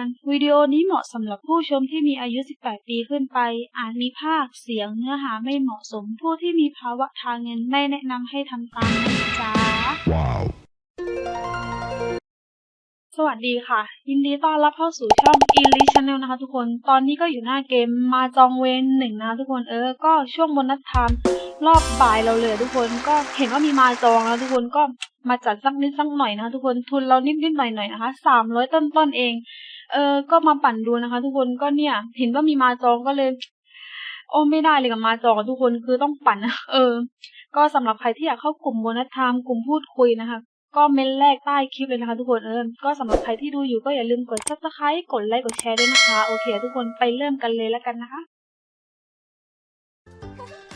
อนวิดีโอนี้เหมาะสำหรับผู้ชมที่มีอายุ 18 ปีขึ้นไป อาจมีภาพเสียงเนื้อหาไม่เหมาะสม ผู้ที่มีภาวะทางเงินไม่แนะนำให้ทำตามนะจ๊ะ Wow. สวัสดีค่ะ ยินดีต้อนรับเข้าสู่ช่อง e l i Channel นะคะทุกคน ตอนนี้ก็อยู่หน้าเกมมาจองเวนหนึ่งนะคะทุกคนเออ ก็ช่วงบนนัดไทม์รอบบ่ายเราเลยทุกคนก็เห็นว่ามีมาจองแล้วทุกคนก็มาจัดสักนิดสักหน่อยนะคะทุกคนทุนเรานิดนิดหน่อยหน่อยๆนะคะสามร้อยต้นต้นๆเอง เออก็มาปั่นดูนะคะ ทุกคนก็เนี่ย เห็นว่ามีมาจองก็เลย โอ้ไม่ได้เลยกับมาจองทุกคนคือต้องปั่นเออ ก็สำหรับใครที่อยากเข้ากลุ่มโบนัสไทม์กลุ่มพูดคุยนะคะ ก็เมนแรกใต้คลิปเลยนะคะ ทุกคนเออก็สำหรับใครที่ดูอยู่ก็อย่าลืมกด subscribe กดไลค์กดแชร์ด้วยนะคะโอเค ทุกคนไปเริ่มกันเลยแล้วกันนะคะ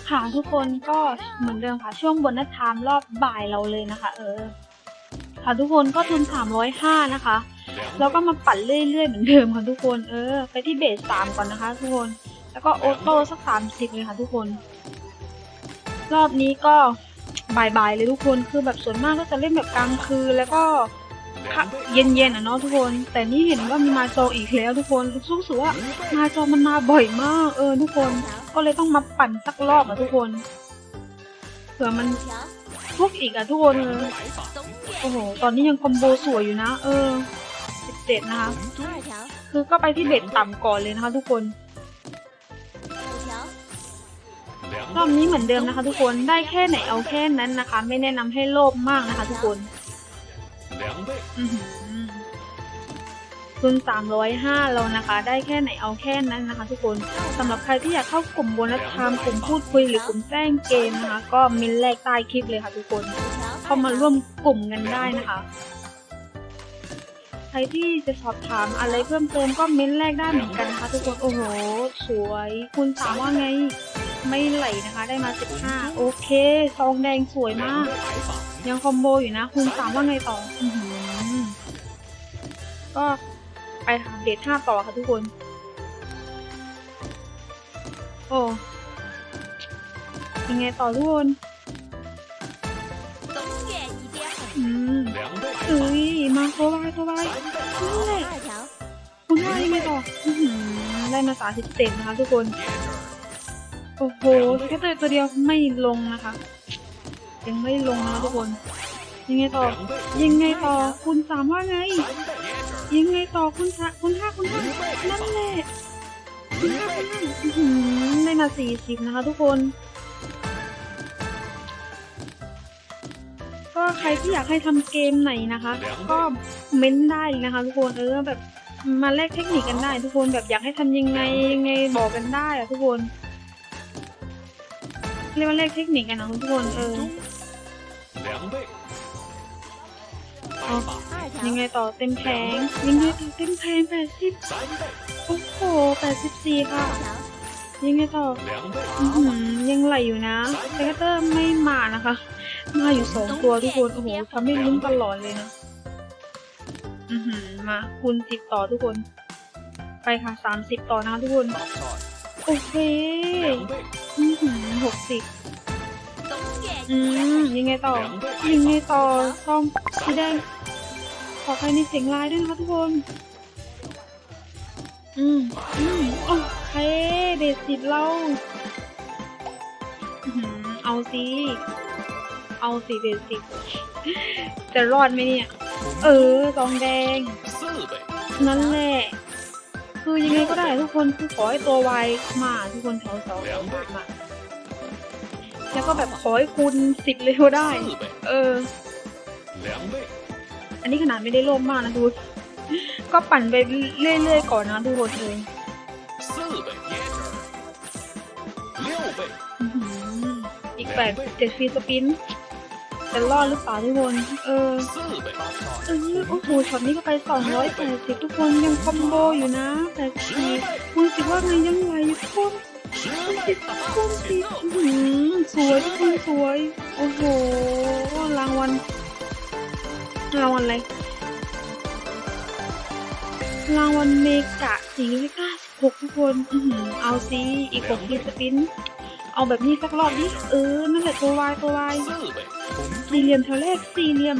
ค่ะทุกคนก็เหมือนเดิมค่ะช่วงบนนัดไทม์รอบบ่ายเราเลยนะคะ เออ ค่ะทุกคนก็ทุน305นะคะ แล้วก็มาปั่นเรื่อยๆเหมือนเดิมค่ะทุกคน เออ ไปที่เบสสามก่อนนะคะ ทุกคน แล้วก็โอโต้สักสามสิบเลยค่ะทุกคน รอบนี้ก็บ่ายๆเลยทุกคน คือแบบส่วนมากก็จะเล่นแบบกลางคืนแล้วก็เย็นๆอะเนาะทุกคน แต่นี่เห็นว่ามีมาจออีกแล้วทุกคนรู้สึกว่ามาจมันมาบ่อยมาก เออทุกคน ก็เลยต้องมาปั่นสักรอบอะทุกคน เผื่อมันทุกอีกอะทุกคน โอ้โห ตอนนี้ยังคอมโบสวยอยู่นะ เออ สิบเจ็ดนะคะ คือก็ไปที่เบ็ดต่ำก่อนเลยนะคะ ทุกคนรอบนี้เหมือนเดิมนะคะ ทุกคนได้แค่ไหนเอาแค่นั้นนะคะ ไม่แนะนำให้โลภมากนะคะ ทุกคนอื้อหือคุณสามร้อยห้าเรานะคะ ได้แค่ไหนเอาแค่นั้นนะคะ ทุกคนสำหรับใครที่อยากเข้ากลุ่มโบนัสไทม์กลุ่มพูดคุยหรือกลุ่มแจ้งเกมนะคะ ก็มินแรกใต้คลิปเลยค่ะ ทุกคน เข้ามาร่วมกลุ่มกันได้นะคะใค รที่จะสอบถามอะไรเพิ่มเติมก็เม้นแรกได้เหมือนกันนะคะทุกคน โอ้โห สวย คุณสามว่าไง ไม่ไหลนะคะ ได้มา 15 โอเค ซองแดงสวยมาก ยังคอมโบอยู่นะ คุณสามว่าไงต่อออหือก็ไปหาเดทห้าต่อค่ะทุกคน โอ้ยังไงต่อทุกคนอืมเอ้ยมาโคบายโคบาย ได้มาสามสิบเจ็ดนะคะทุกคน โอ้โหแค่ตัวตัวเดียวไม่ลงนะคะ ยังไม่ลงนะคะทุกคน ยังไงต่อ ยังไงต่อคุณสามว่าไง ยังไงต่อคุณสะคุณห้าคุณห้านั่นแหละคุณห้าคุณห้าอื้อหือได้มาสี่สิบนะคะ ทุกคนก็ใครที่อยากให้ทำเกมไหนนะคะ ก็เม้นได้เลยนะคะทุกคนเออแบบ มาแลกเทคนิคกันได้ ทุกคนแบบอยากให้ทำยังไงยังไงบอกกันได้อะทุกคนเรียกว่าแลกเทคนิคกันนะทุกคนเออเอายังไงต่อเต็มแผงยังไงต่อเต็มแผงแปดสิบโอ้โหแปดสิบสี่ค่ะยังไงต่ออื้อหือยังไหลอยู่นะแต่ก็เตอร์ไม่มานะคะ มาอยู่สองตัวทุกคน โอ้โหทำให้ลุ้นตลอดเลยนะ อือหือมาคูณสิบต่อทุกคน ไปค่ะสามสิบต่อนะคะทุกคน โอเคอือหือหกสิบอืมยังไงต่อ ยังไงต่อซองสีแดงขอไปในเสียงลายด้วยนะคะทุกคน อืมอืมโอเคเบสสิบเราอื้อหือเอาสิ เอาสิเบสสิบจะรอดไหมเนี่ย เออซองแดง นั่นแหละ คือยังไงก็ได้ทุกคนคือขอให้ตัวไวมาทุกคนแถวสองแถวสาแล้วก็แบบขอให้คูณสิบเลยก็ได้ เออ อันนี้ขนาดไม่ได้โลภมากนะดู ก็ปั่นไปเรื่อยๆก่อนนะทุกคนเลยอีกแบบเจ็ดฟีสปิน จะรอดหรือเปล่าทุกคน เออเออโอ้โหช็อตนี้ก็ไปสองร้อยแปดสิบทุกคนยังคอมโบอยู่นะแปดสิบคุณสิดว่าไงยังไหวอยู่ทุกคนคุณสิคุณสิอื้อหือสวยทุกคนสวย โอ้โห รางวัล รางวัลอะไร รางวัลเมกะสี่ร้อยเก้าสิบหกทุกคน เอาซีอีกหกทีสปิน เอาแบบนี้สักรอบดิเออนั่นแหละตัววายตัววายสี่เหลี่ยมแถวแรกสี่เหลี่ยม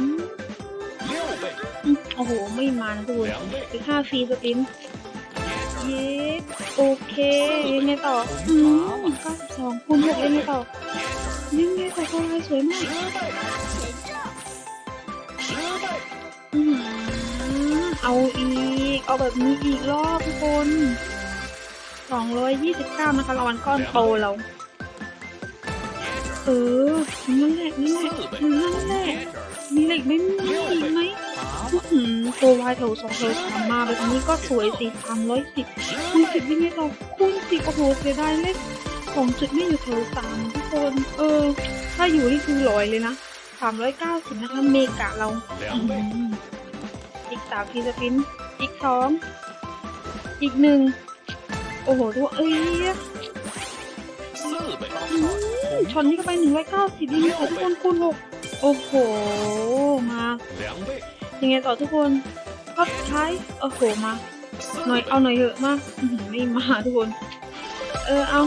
โอ้โห ไม่มันทุกคนไปห้าฟีสปินเย้โอเคยังไงต่ออืมก็สองคูณหกยังไงต่อยังไงต่อตัววายสวยมากเอาอีก เอาแบบนี้อีกรอบทุกคน229นะคะรางวัลก้อนโตแล้ว เออ นั่นแหละ นั่นแหละ นั่นแหละ มีเหล็กไม่มีอีกไหมตัววายโถสองโถสามมาแบบนี้ก็สวยสิสามร้อยสิบคูณสิบได้ไหมเราคูณสิบโอ้โหเสียดายเลขสองจุดไม่อยู่โถสามทุกคน เออ ถ้าอยู่นี่คือร้อยเลยนะสามร้อยเก้าสิบนะคะเมกะเรา อีกสามทีสปิน อีกสอง อีกหนึ่ง โอ้โหดูเอ้ย อื้อนนี่ก็ไปหนึ่งร้อยเก้าสิบยังไงต่อทุกคนคูณหกโอ้โห มายังไงต่อทุกคนก็ท้ายโอ้โหมา หน่อยเอาหน่อยเยอะมากไม่มาทุกคน เออเอา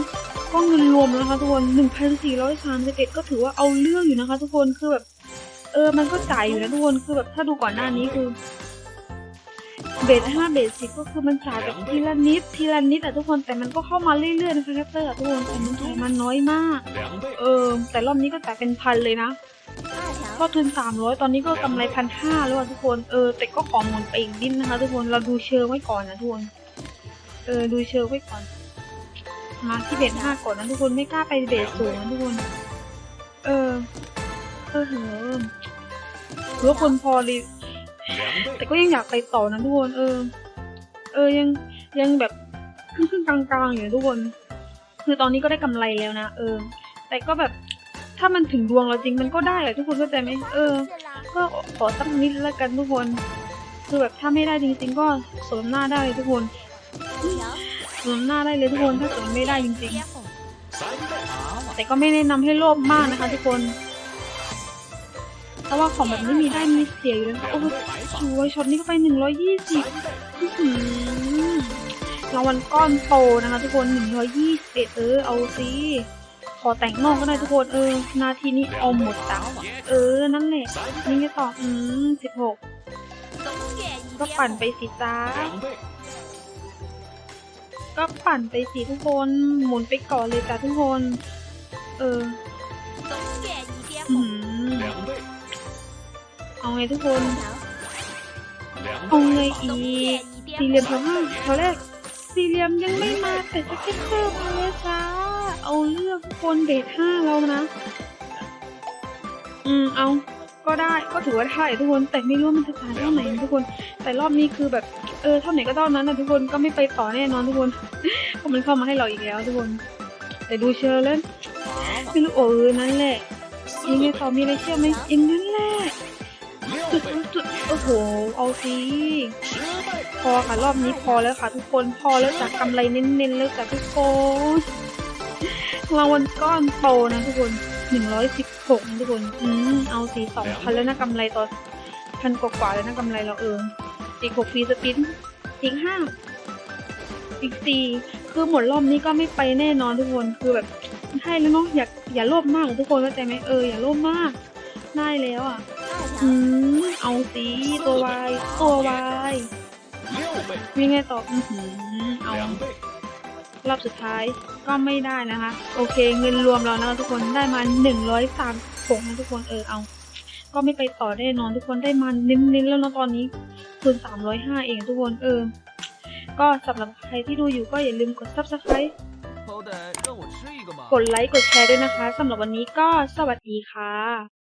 ก็เงินรวมแล้ะคะทุกคนหนึ่งพันสี่ร้อยสามสิบเอ็ดก็ถือว่าเอาเรื่องอยู่นะคะ ทุกคนคือแบบ เออมันก็จ่ายอยู่นะทุกคนคือแบบถ้าดูก่อนหน้านี้คือ เบสห้าเบสสิก็คือมันสะสมทีละนิดทีละนิดอะทุกคนแต่มันก็เข้ามาเรื่อยๆนะคะแรคเตอร์ทุกคนแต่มันใช้มันน้อยมาก เออ แต่รอบนี้ก็แต่เป็นพันเลยนะก็ทุนสามร้อยตอนนี้ก็กำไรพันห้าแล้วทุกคนเออแต่ก็ขอหมุนไปอีกดิ้นนะคะ ทุกคนเราดูเชิงไว้ก่อนนะทุกคนเออดูเชิงไว้ก่อน มาที่เบสห้าก่อนนะทุกคนไม่กล้าไปเบสสูงนะทุกคน เออเออเหอเพื่คนพอรี แต่ก็ยังอยากไปต่อนะทุกคนเออ เออยังยังแบบขึ้นกลางๆอยู่ทุกคน คือตอนนี้ก็ได้กำไรแล้วนะเออ แต่ก็แบบถ้ามันถึงดวงเราจริงมันก็ได้แหละทุกคนเข้าใจไหมเออ ก็ขอสักนิดละกันทุกคน คือแบบถ้าไม่ได้จริง ๆ ก็สมหน้าได้เลยทุกคนสมหน้าได้เลยทุกคนถ้าสมไม่ได้จริง ๆ แต่ก็ไม่แนะนำให้โลภมากนะคะทุกคน แต่ว่าของแบบนี้มีได้มีเสียอยู่แล้วโอ้โหสวยช็อตนี้ก็ไปหนึ่งร้อยยี่สิบแางวัลก้อนโตนะคะทุกคนหนึ่งร้อยยี่สิบเออ เอาสิขอแต่งนอกก็ได้ทุกคน เออ นาทีนี้เอาหมดจ้าเออ นั่นแหละ นี่ก็ต่อ อืม 16 ก็ปั่นไปสิจ้าก็ปั่นไปสิทุกคน หมุนไปก่อนเลยจ้าทุกคน เอออืม เอาไงทุกคนเอาไงอีสี่เหลี่ยมเขวห้าเถวแรกสี่เหลี่ยมยังไม่มาแต่จะเพิ่มาแลยจ้าเอาเลือกทุกคนเดทห้าเรานะ อืมเอาก็ได้ก็ถือว่าถ่ายทุกคนแต่ไม่รู้มันจะผ่านเท่าไหนทุกคน แต่รอบนี้คือแบบเออเท่าไหนก็เท่านั้นนะทุกคนก็ไม่ไปต่อแน่นอนทุกคนเพราะมันเข้ามาให้เราอีกแล้วทุกคน แต่ดูเชอร์เล่นไม่รู้โอ้ยนั่นแหละยิงไงต่อมีอะไรเชื่อไหมอย่งนั้นแหละ โห เอาสิ，พอค่ะรอบนี้พอแล้วค่ะทุกคนพอแล้วจากกำไรเน้นๆแล้วจากทุกคนรางวัลก้อนโตนะทุกคนหนึ่งร้อยสิบหกนะทุกคนอืมเอาสีสองพันแล้วนะกำไรต่อพันกว่าๆแล้วนะกำไรเราเอออีกหกฟรีสปินอีกห้าอีกสี่คือหมดรอบนี้ก็ไม่ไปแน่นอนทุกคนคือแบบให้แล้วเนาะอย่าอย่าโลภมากทุกคนเข้าใจไหมเอออย่าโลภมากได้แล้วอะ อือเอาสีตัววายตัววายวิ่งไงต่ออือเอารอบสุดท้ายก็ไม่ได้นะคะ โอเคเงินรวมเรานะทุกคนได้มาหนึ่งร้อยสามหกนะทุกคนเออเอา ก็ไม่ไปต่อได้นอนทุกคนได้มาเน้นๆแล้วนะตอนนี้คูนสามร้อยห้าเองทุกคนเออ ก็สำหรับใครที่ดูอยู่ก็อย่าลืมกด subscribe กดไลค์กดแชร์ด้วยนะคะสำหรับวันนี้ก็สวัสดีค่ะ